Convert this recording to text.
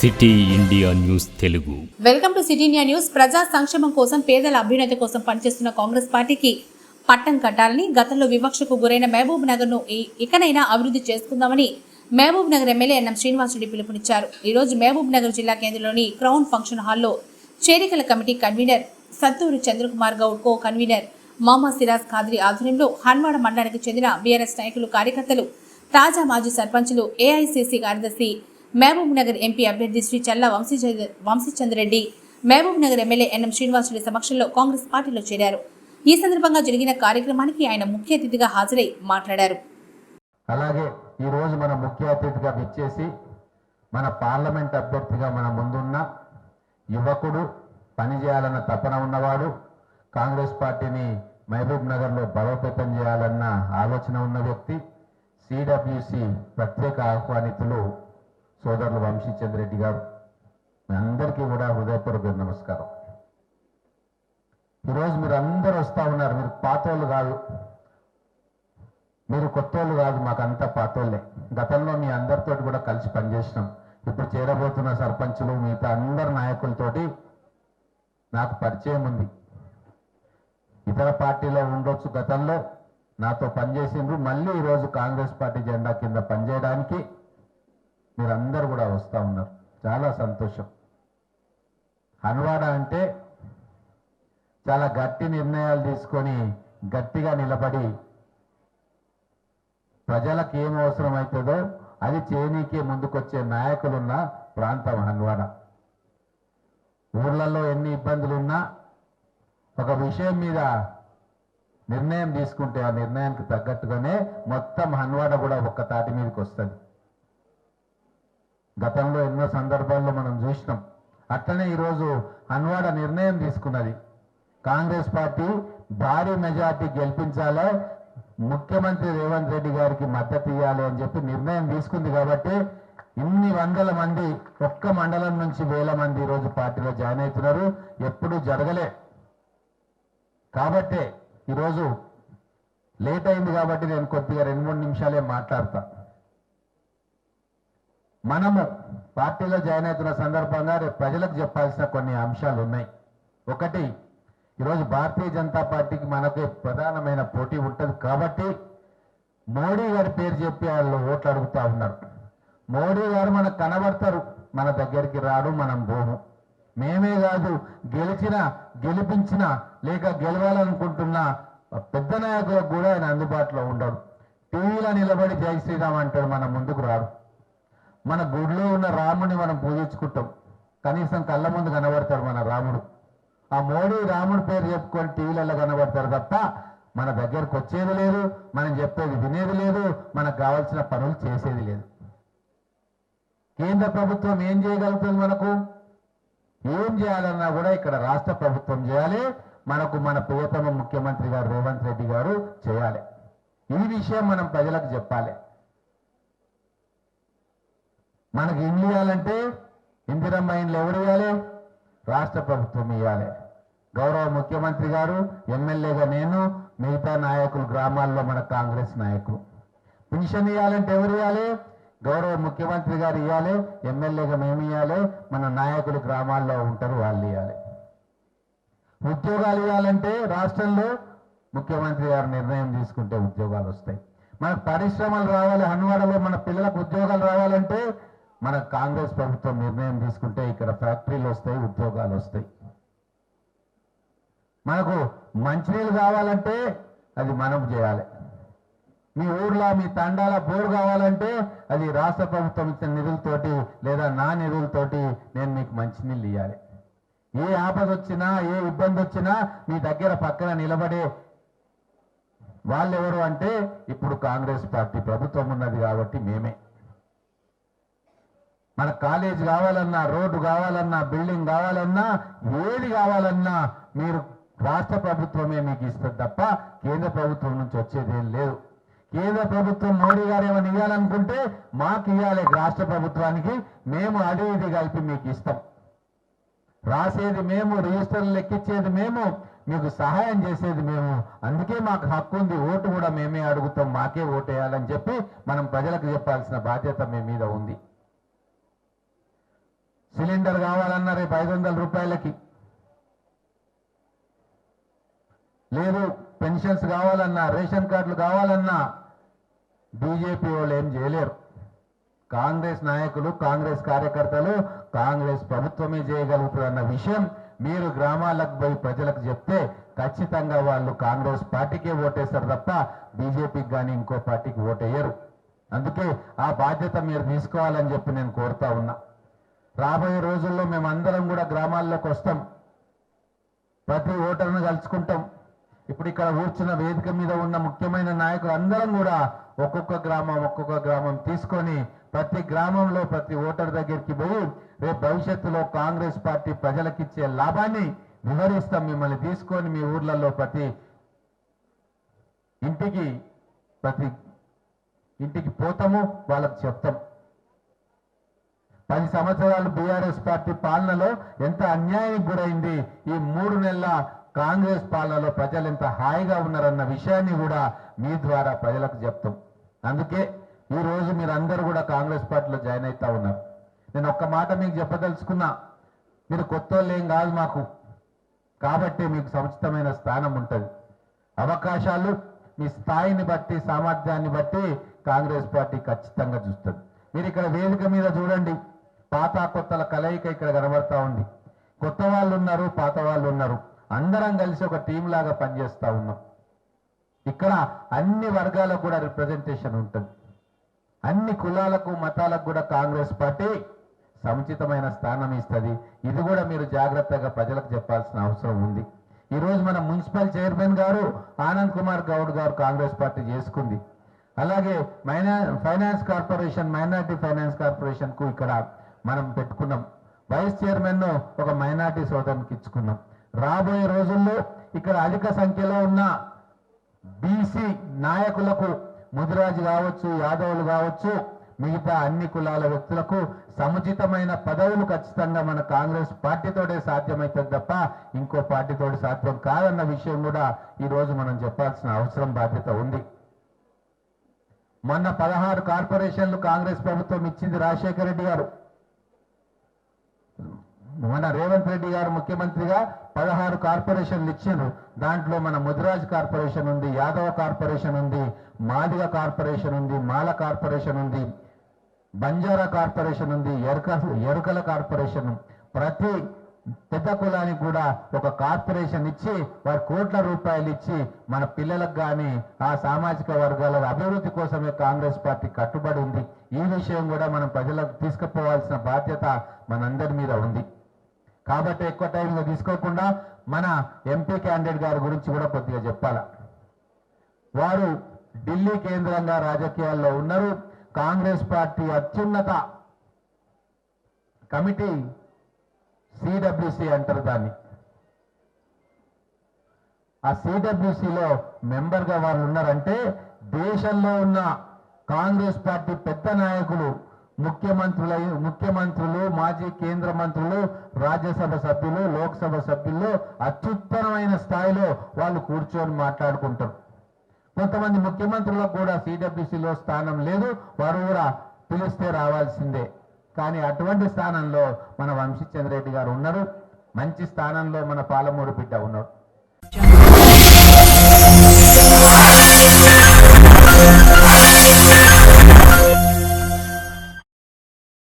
City India news Telugu. Welcome to city India news. ప్రజా సంక్షేమం కోసం పేదల అభ్యున్నతి కోసం పనిచేస్తున్న కాంగ్రెస్ పార్టీకి పట్టం కట్టాలని గతంలో వివక్షకు గురైన మహబూబ్ నగర్ను ఇకనైనా అభివృద్ధి చేసుకుందామని మహబూబ్ నగర్ ఎమ్మెల్యే ఎన్ఎం శ్రీనివాసరెడ్డి పిలుపునిచ్చారు. ఈ రోజు మహబూబ్ నగర్ జిల్లా కేంద్రంలోని క్రౌన్ ఫంక్షన్ హాల్లో చేరికల committee convener Sathuru Chandrakumar Goud co convener మామా సిరాజ్ ఖాద్రి ఆధ్వర్యంలో హన్వాడ మండలానికి చెందిన బీఆర్ఎస్ నాయకులు కార్యకర్తలు తాజా మాజీ సర్పంచులు ఏఐసిసి కార్యదర్శి మహబూబ్ నగర్ ఎంపీ అభ్యర్థి శ్రీ చల్లా వంశీచంద్ర వంశీచంద్రెడ్డి మహబూబ్ నగర్ ఎమ్మెల్యే ఎన్ఎం శ్రీనివాసరెడ్డి సమక్షంలో కాంగ్రెస్ పార్టీలో చేరారు. ఈ సందర్భంగా జరిగిన కార్యక్రమానికి ఆయన ముఖ్య అతిథిగా హాజరై మాట్లాడారు. అలాగే ఈరోజు మన ముఖ్య అతిథిగా విచ్చేసి మన పార్లమెంట్ అభ్యర్థిగా మన ముందున్న యువకుడు పనిచేయాలన్న తపన ఉన్నవాడు కాంగ్రెస్ పార్టీని మహబూబ్ నగర్లో బలోపేతం చేయాలన్న ఆలోచన ఉన్న వ్యక్తి సిడబ్ల్యూసి ప్రత్యేక ఆహ్వానితులు సోదరులు వంశీచంద్ర రెడ్డి గారు అందరికీ కూడా హృదయపూర్వక నమస్కారం. ఈరోజు మీరు అందరూ వస్తూ ఉన్నారు. మీరు పాతోళ్ళు కాదు. మీరు కొత్తోళ్ళు కాదు. మాకంతా పాతోళ్ళే. గతంలో మీ అందరితో కూడా కలిసి పనిచేసినాం. ఇప్పుడు చేరబోతున్న సర్పంచులు మిగతా అందరు నాయకులతోటి నాకు పరిచయం ఉంది. ఇతర పార్టీలో ఉండొచ్చు. గతంలో నాతో పనిచేసిండ్రు. మళ్ళీ ఈరోజు కాంగ్రెస్ పార్టీ జెండా కింద పనిచేయడానికి మీరందరూ కూడా వస్తూ ఉన్నారు. చాలా సంతోషం. హన్వాడ అంటే చాలా గట్టి నిర్ణయాలు తీసుకొని గట్టిగా నిలబడి ప్రజలకు ఏం అవసరం అవుతుందో అది చేయనీకే ముందుకొచ్చే నాయకులున్న ప్రాంతం హన్వాడ ఊర్లలో ఎన్ని ఇబ్బందులున్నా ఒక విషయం మీద నిర్ణయం తీసుకుంటే ఆ నిర్ణయానికి తగ్గట్టుగానే మొత్తం హన్వాడ కూడా ఒక్క తాటి మీదకి వస్తుంది. గతంలో ఎన్నో సందర్భాల్లో మనం చూసినాం. అట్లనే ఈరోజు అన్వాడ నిర్ణయం తీసుకున్నది. కాంగ్రెస్ పార్టీ భారీ మెజార్టీ గెలిపించాలే ముఖ్యమంత్రి రేవంత్ రెడ్డి గారికి మద్దతు ఇవ్వాలి అని చెప్పి నిర్ణయం తీసుకుంది కాబట్టి ఇన్ని వందల మంది ఒక్క మండలం నుంచి వేల మంది ఈరోజు పార్టీలో జాయిన్ అవుతున్నారు. ఎప్పుడూ జరగలే. కాబట్టే ఈరోజు లేట్ అయింది కాబట్టి నేను కొద్దిగా రెండు మూడు నిమిషాలే మాట్లాడతా. మనము పార్టీలో జాయిన్ అవుతున్న సందర్భంగా రేపు ప్రజలకు చెప్పాల్సిన కొన్ని అంశాలు ఉన్నాయి. ఒకటి ఈరోజు భారతీయ జనతా పార్టీకి మనకు ప్రధానమైన పోటీ ఉంటుంది కాబట్టి మోడీ గారి పేరు చెప్పి వాళ్ళు ఓట్లు అడుగుతూ ఉన్నారు. మోడీ గారు మనకు కనబడతారు మన దగ్గరికి రాడు మనం పోము. మేమే కాదు గెలిచిన గెలిపించిన లేక గెలవాలనుకుంటున్న పెద్ద నాయకులకు కూడా ఆయన అందుబాటులో ఉండడు. టీవీలో నిలబడి జై శ్రీరామ్ అంటాడు మన ముందుకు రాడు. మన గుడిలో ఉన్న రాముడిని మనం పూజించుకుంటాం. కనీసం కళ్ళ ముందు కనబడతాడు మన రాముడు. ఆ మోడీ రాముడి పేరు చెప్పుకొని టీవీలలో కనబడతారు తప్ప మన దగ్గరకు వచ్చేది లేదు మనం చెప్పేది వినేది లేదు మనకు కావాల్సిన పనులు చేసేది లేదు. కేంద్ర ప్రభుత్వం ఏం చేయగలుగుతుంది మనకు? ఏం చేయాలన్నా కూడా ఇక్కడ రాష్ట్ర ప్రభుత్వం చేయాలి మనకు మన ప్రియతమ ముఖ్యమంత్రి గారు రేవంత్ రెడ్డి గారు చేయాలి. ఈ విషయం మనం ప్రజలకు చెప్పాలి. మనకి ఇల్లు ఇవ్వాలంటే ఇందిరమ్మ ఇండ్లు ఎవరు ఇవ్వాలి రాష్ట్ర ప్రభుత్వం ఇవ్వాలి గౌరవ ముఖ్యమంత్రి గారు ఎమ్మెల్యేగా నేను మిగతా నాయకులు గ్రామాల్లో మన కాంగ్రెస్ నాయకులు. పెన్షన్ ఇవ్వాలంటే ఎవరు ఇవ్వాలి గౌరవ ముఖ్యమంత్రి గారు ఇవ్వాలి ఎమ్మెల్యేగా మేము ఇవ్వాలి మన నాయకులు గ్రామాల్లో ఉంటారు వాళ్ళు ఇవ్వాలి ఉద్యోగాలు ఇవ్వాలంటే రాష్ట్రంలో ముఖ్యమంత్రి గారు నిర్ణయం తీసుకుంటే ఉద్యోగాలు వస్తాయి. మనకు పరిశ్రమలు రావాలి హన్వాడలో మన పిల్లలకు ఉద్యోగాలు రావాలంటే మన కాంగ్రెస్ ప్రభుత్వం నిర్ణయం తీసుకుంటే ఇక్కడ ఫ్యాక్టరీలు వస్తాయి ఉద్యోగాలు వస్తాయి. మనకు మంచినీళ్ళు కావాలంటే అది మనం చేయాలి. మీ ఊర్లో మీ తండాల బోరు కావాలంటే అది రాష్ట్ర ప్రభుత్వం ఇచ్చిన నిధులతోటి లేదా నా నిధులతోటి నేను మీకు మంచినీళ్ళు ఇవ్వాలి ఏ ఆపద వచ్చినా ఏ ఇబ్బంది వచ్చినా మీ దగ్గర పక్కన నిలబడే వాళ్ళెవరు అంటే ఇప్పుడు కాంగ్రెస్ పార్టీ ప్రభుత్వం ఉన్నది కాబట్టి మేమే. మన కాలేజ్ కావాలన్నా రోడ్డు కావాలన్నా బిల్డింగ్ కావాలన్నా ఏది కావాలన్నా మీరు రాష్ట్ర ప్రభుత్వమే మీకు ఇస్తుంది తప్ప కేంద్ర ప్రభుత్వం నుంచి వచ్చేది ఏం లేదు. కేంద్ర ప్రభుత్వం మోడీ గారు ఏమైనా ఇవ్వాలనుకుంటే మాకు ఇవ్వాలి రాష్ట్ర ప్రభుత్వానికి మేము అది ఇది కలిపి మీకు ఇస్తాం. రాసేది మేము రిజిస్టర్లు లెక్కించేది మేము మీకు సహాయం చేసేది మేము. అందుకే మాకు హక్కు ఉంది ఓటు కూడా మేమే అడుగుతాం మాకే ఓటు వేయాలని చెప్పి మనం ప్రజలకు చెప్పాల్సిన బాధ్యత మీ మీద ఉంది. సిలిండర్ కావాలన్నా రేపు ఐదు వందల రూపాయలకి. లేదు పెన్షన్స్ కావాలన్నా రేషన్ కార్డులు కావాలన్నా బీజేపీ వాళ్ళు ఏం చేయలేరు. కాంగ్రెస్ నాయకులు కాంగ్రెస్ కార్యకర్తలు కాంగ్రెస్ ప్రభుత్వమే చేయగలుగుతుందన్న విషయం మీరు గ్రామాలకు పోయి ప్రజలకు చెప్తే ఖచ్చితంగా వాళ్ళు కాంగ్రెస్ పార్టీకే ఓటేస్తారు తప్ప బీజేపీకి కానీ ఇంకో పార్టీకి ఓటేయరు. అందుకే ఆ బాధ్యత మీరు తీసుకోవాలని చెప్పి నేను కోరుతా ఉన్నా. రాబోయే రోజుల్లో మేమందరం కూడా గ్రామాల్లోకి వస్తాం. ప్రతి ఓటర్ను కలుసుకుంటాం. ఇప్పుడు ఇక్కడ కూర్చున్న వేదిక మీద ఉన్న ముఖ్యమైన నాయకులు అందరం కూడా ఒక్కొక్క గ్రామం ఒక్కొక్క గ్రామం తీసుకొని ప్రతి గ్రామంలో ప్రతి ఓటర్ దగ్గరికి పోయి రేపు భవిష్యత్తులో కాంగ్రెస్ పార్టీ ప్రజలకిచ్చే లాభాన్ని వివరిస్తాం. మిమ్మల్ని తీసుకొని మీ ఊర్లలో ప్రతి ఇంటికి ప్రతి ఇంటికి పోతాము వాళ్ళకి చెప్తాం. పది సంవత్సరాలు బీఆర్ఎస్ పార్టీ పాలనలో ఎంత అన్యాయానికి గురైంది? ఈ మూడు నెలల కాంగ్రెస్ పాలనలో ప్రజలు ఎంత హాయిగా ఉన్నారన్న విషయాన్ని కూడా మీ ద్వారా ప్రజలకు చెప్తాం. అందుకే ఈ రోజు మీరందరూ కూడా కాంగ్రెస్ పార్టీలో జాయిన్ అవుతా ఉన్నారు. నేను ఒక్క మాట మీకు చెప్పదలుచుకున్నా. మీరు కొత్త ఏం కాదు మాకు. కాబట్టి మీకు సముచితమైన స్థానం ఉంటుంది. అవకాశాలు మీ స్థాయిని బట్టి సామర్థ్యాన్ని బట్టి కాంగ్రెస్ పార్టీ ఖచ్చితంగా చూస్తుంది. మీరు ఇక్కడ వేదిక మీద చూడండి. పాత కొత్తల కలయిక ఇక్కడ కనబడతా ఉంది. కొత్త వాళ్ళు ఉన్నారు పాత వాళ్ళు ఉన్నారు. అందరం కలిసి ఒక టీం లాగా పనిచేస్తూ ఉన్నాం. ఇక్కడ అన్ని వర్గాలకు కూడా రిప్రజెంటేషన్ ఉంటుంది. అన్ని కులాలకు మతాలకు కూడా కాంగ్రెస్ పార్టీ సముచితమైన స్థానం ఇస్తుంది. ఇది కూడా మీరు జాగ్రత్తగా ప్రజలకు చెప్పాల్సిన అవసరం ఉంది. ఈరోజు మన మున్సిపల్ చైర్మన్ గారు ఆనంద్ కుమార్ గౌడ్ గారు కాంగ్రెస్ పార్టీ చేసుకుంది. అలాగే మైనా ఫైనాన్స్ కార్పొరేషన్ మైనార్టీ ఫైనాన్స్ కార్పొరేషన్కు ఇక్కడ మనం పెట్టుకున్నాం. వైస్ చైర్మన్ను ఒక మైనార్టీ సోదరునికి ఇచ్చుకున్నాం. రాబోయే రోజుల్లో ఇక్కడ అధిక సంఖ్యలో ఉన్న బీసీ నాయకులకు ముదిరాజు కావచ్చు యాదవులు కావచ్చు మిగతా అన్ని కులాల వ్యక్తులకు సముచితమైన పదవులు ఖచ్చితంగా మన కాంగ్రెస్ పార్టీతోటే సాధ్యమవుతుంది తప్ప ఇంకో పార్టీతోటి సాధ్యం కాదన్న విషయం కూడా ఈ రోజు మనం చెప్పాల్సిన అవసరం బాధ్యత ఉంది. మొన్న పదహారు కార్పొరేషన్లు కాంగ్రెస్ ప్రభుత్వం ఇచ్చింది రాజశేఖర రెడ్డి గారు. మన రేవంత్ రెడ్డి గారు ముఖ్యమంత్రిగా పదహారు కార్పొరేషన్లు ఇచ్చారు. దాంట్లో మన ముదిరాజ్ కార్పొరేషన్ ఉంది యాదవ కార్పొరేషన్ ఉంది మాదిగ కార్పొరేషన్ ఉంది మాల కార్పొరేషన్ ఉంది బంజారా కార్పొరేషన్ ఉంది ఎరుక ఎరుకల కార్పొరేషన్. ప్రతి పెద్ద కులానికి కూడా ఒక కార్పొరేషన్ ఇచ్చి వారి కోట్ల రూపాయలు ఇచ్చి మన పిల్లలకు కానీ ఆ సామాజిక వర్గాల అభివృద్ధి కోసమే కాంగ్రెస్ పార్టీ కట్టుబడి ఉంది. ఈ విషయం కూడా మనం ప్రజలకు తీసుకుపోవాల్సిన బాధ్యత మనందరి మీద ఉంది. కాబట్టి ఎక్కువ టైంలో తీసుకోకుండా మన ఎంపీ క్యాండిడేట్ గారి గురించి కూడా కొద్దిగా చెప్పాలా? వారు ఢిల్లీ కేంద్రంగా రాజకీయాల్లో ఉన్నారు. కాంగ్రెస్ పార్టీ అత్యున్నత కమిటీ సిడబ్ల్యూసి అంటారు దాన్ని. ఆ సిడబ్ల్యూసిలో మెంబర్గా వారు ఉన్నారంటే దేశంలో ఉన్న కాంగ్రెస్ పార్టీ పెద్ద నాయకులు ముఖ్యమంత్రుల ముఖ్యమంత్రులు మాజీ కేంద్ర మంత్రులు రాజ్యసభ సభ్యులు లోక్సభ సభ్యులు అత్యుత్తమమైన స్థాయిలో వాళ్ళు కూర్చొని మాట్లాడుకుంటారు. కొంతమంది ముఖ్యమంత్రులకు కూడా సిడబ్ల్యూసీలో స్థానం లేదు వారు కూడా పిలిస్తే రావాల్సిందే. కానీ అటువంటి స్థానంలో మన వంశీ రెడ్డి గారు ఉన్నారు మంచి స్థానంలో మన పాలమూరు బిడ్డ ఉన్నారు.